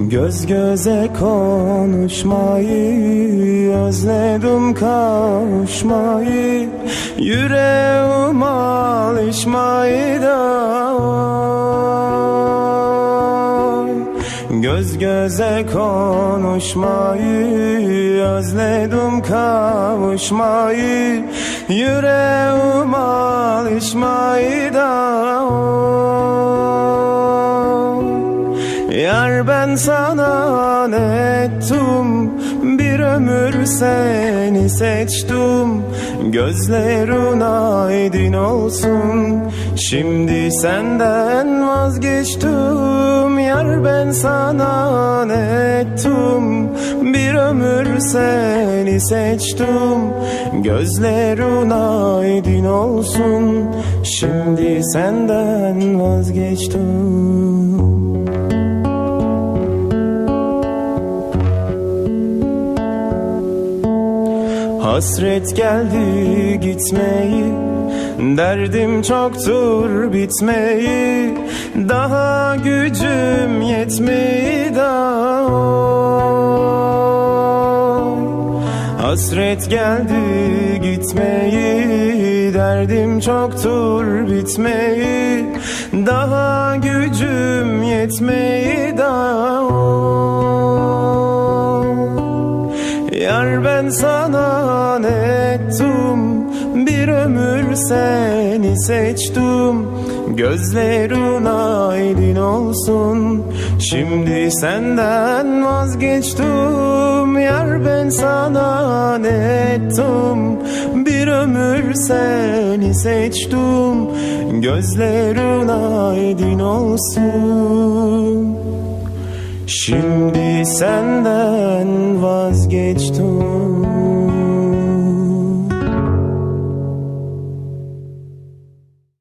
Göz göze konuşmayı Özledim kavuşmayı Yüreğim alışmayı da Göz göze konuşmayı Özledim kavuşmayı. Yüreğim alışmayı da Yar ben sana ne ettim. Bir ömür seni seçtim. Gözlerin aydın olsun. Şimdi senden vazgeçtim. Yar ben sana ne ettim. Bir ömür seni seçtim. Gözlerin aydın olsun. Şimdi senden vazgeçtim Hasret geldi gitmeyi Derdim çoktur bitmeyi Daha gücüm yetmeyi da Hasret geldi gitmeyi Derdim çoktur bitmeyi Daha gücüm yetmeyi Yar ben sana ettim Bir ömür seni seçtim Gözlerin aydın olsun Şimdi senden vazgeçtim. Yar ben sana ettim Bir ömür seni seçtim. Gözlerin aydın olsun Şimdi senden vazgeçtim